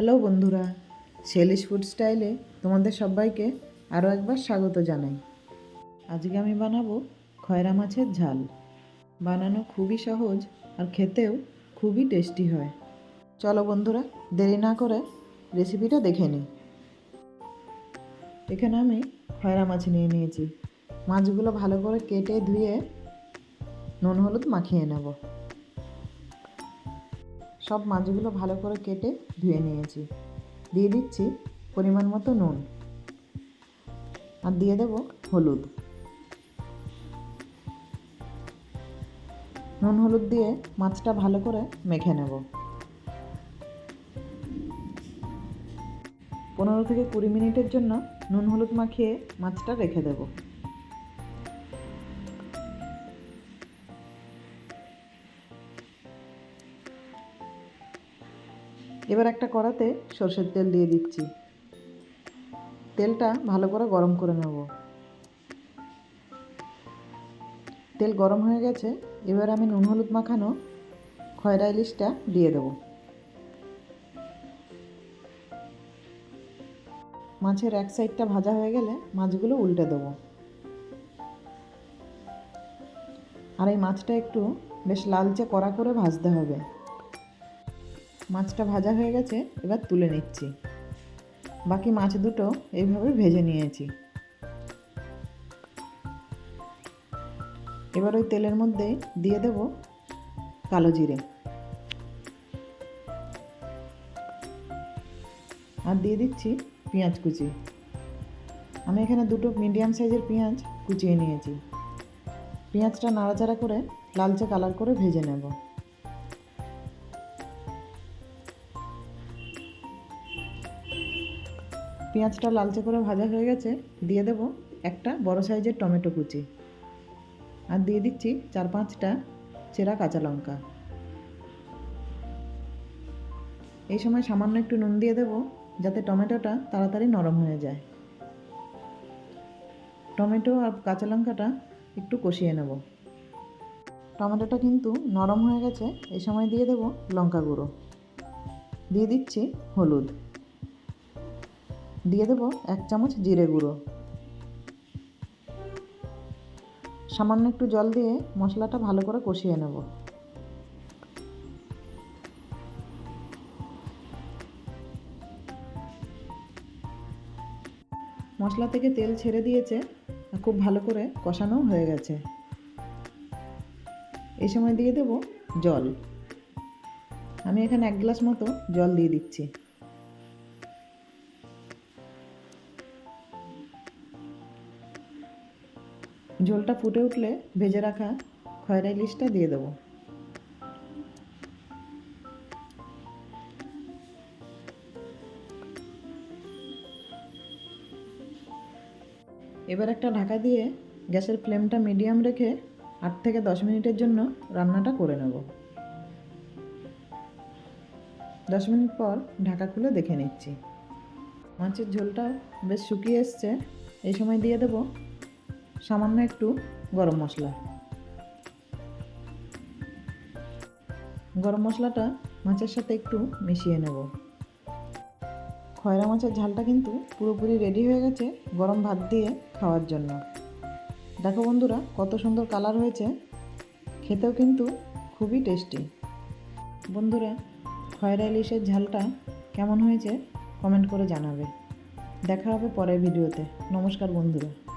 Hello বন্ধুরা শেলিশ food স্টাইলে তোমাদের সবাইকে আরও একবার স্বাগত জানাই। আজকে আমি বানাবো খয়রা মাছের ঝাল। বানানো খুবই সহজ আর খেতেও খুবই টেস্টি হয়। চলো বন্ধুরা, দেরি না করে রেসিপিটা দেখে নিই। এখানে আমি খয়রা মাছ নিয়ে নিয়েছি। মাছগুলো ভালো করে কেটে ধুয়ে নুন হলুদ মাখিয়ে নেব। সব মাছগুলো ভালো করে কেটে ধুয়ে নিয়েছি। দিয়ে দিচ্ছি পরিমাণ মতো নুন। আর দিয়ে দেব হলুদ। নুন হলুদ দিয়ে মাছটা ভালো করে মেখে নেব। পনেরো থেকে কুড়ি মিনিটের জন্য নুন হলুদ মাখিয়ে মাছটা রেখে দেবো। এবার একটা কড়াতে সর্ষের তেল দিয়ে দিচ্ছি। তেলটা ভালো করে গরম করে নেব। তেল গরম হয়ে গেছে, এবার আমি নুন হলুদ মাখানো খয়রা ইলিশটা দিয়ে দেবো। মাছের এক সাইডটা ভাজা হয়ে গেলে মাছগুলো উল্টে দেবো। আর এই মাছটা একটু বেশ লালচে কড়া করে ভাজতে হবে। মাছটা ভাজা হয়ে গেছে, এবার তুলে নিচ্ছি। বাকি মাছ দুটো এইভাবে ভেজে নিয়েছি। এবার ওই তেলের মধ্যে দিয়ে দেব কালো জিরে। আর দিয়ে দিচ্ছি পেঁয়াজ কুচি। আমি এখানে দুটো মিডিয়াম সাইজের পেঁয়াজ কুচিয়ে নিয়েছি। পেঁয়াজটা নাড়াচাড়া করে লালচে কালার করে ভেজে নেব। পেঁয়াজটা লালচে করে ভাজা হয়ে গেছে, দিয়ে দেব একটা বড় সাইজের টমেটো কুচি। আর দিয়ে দিচ্ছি চার পাঁচটা চেরা কাঁচা লঙ্কা। এই সময় সামান্য একটু নুন দিয়ে দেব, যাতে টমেটোটা তাড়াতাড়ি নরম হয়ে যায়। টমেটো আর কাঁচা লঙ্কাটা একটু কষিয়ে নেব। টমেটোটা কিন্তু নরম হয়ে গেছে, এই সময় দিয়ে দেব লঙ্কা গুঁড়ো। দিয়ে দিচ্ছি হলুদ। দিয়ে দেবো এক চামচ জিরে গুঁড়ো। সামান্য একটু জল দিয়ে মশলাটা ভালো করে কষিয়ে নেব। মশলা থেকে তেল ছেড়ে দিয়েছে খুব ভালো করে কষানো হয়ে গেছে। এই সময় দিয়ে দেব জল। আমি এখানে এক গ্লাস মতো জল দিয়ে দিচ্ছি। ঝোলটা ফুটে উঠলে ভেজে রাখা খয়রা ইলিশটা দিয়ে দেবো। এবার একটা ঢাকা দিয়ে গ্যাসের ফ্লেমটা মিডিয়াম রেখে আট থেকে দশ মিনিটের জন্য রান্নাটা করে নেব। দশ মিনিট পর ঢাকা খুলে দেখে নিচ্ছি। মাছের ঝোলটাও বেশ শুকিয়ে এসছে। এই সময় দিয়ে দেব সামান্য একটু গরম মশলা। গরম মশলাটা মাছের সাথে একটু মিশিয়ে নেব। খয়রা মাছের ঝালটা কিন্তু পুরোপুরি রেডি হয়ে গেছে গরম ভাত দিয়ে খাওয়ার জন্য। দেখো বন্ধুরা, কত সুন্দর কালার হয়েছে। খেতেও কিন্তু খুবই টেস্টি বন্ধুরা, খয়রা ইলিশের ঝালটা কেমন হয়েছে? কমেন্ট করে জানাবে। দেখা হবে পরের ভিডিওতে নমস্কার বন্ধুরা।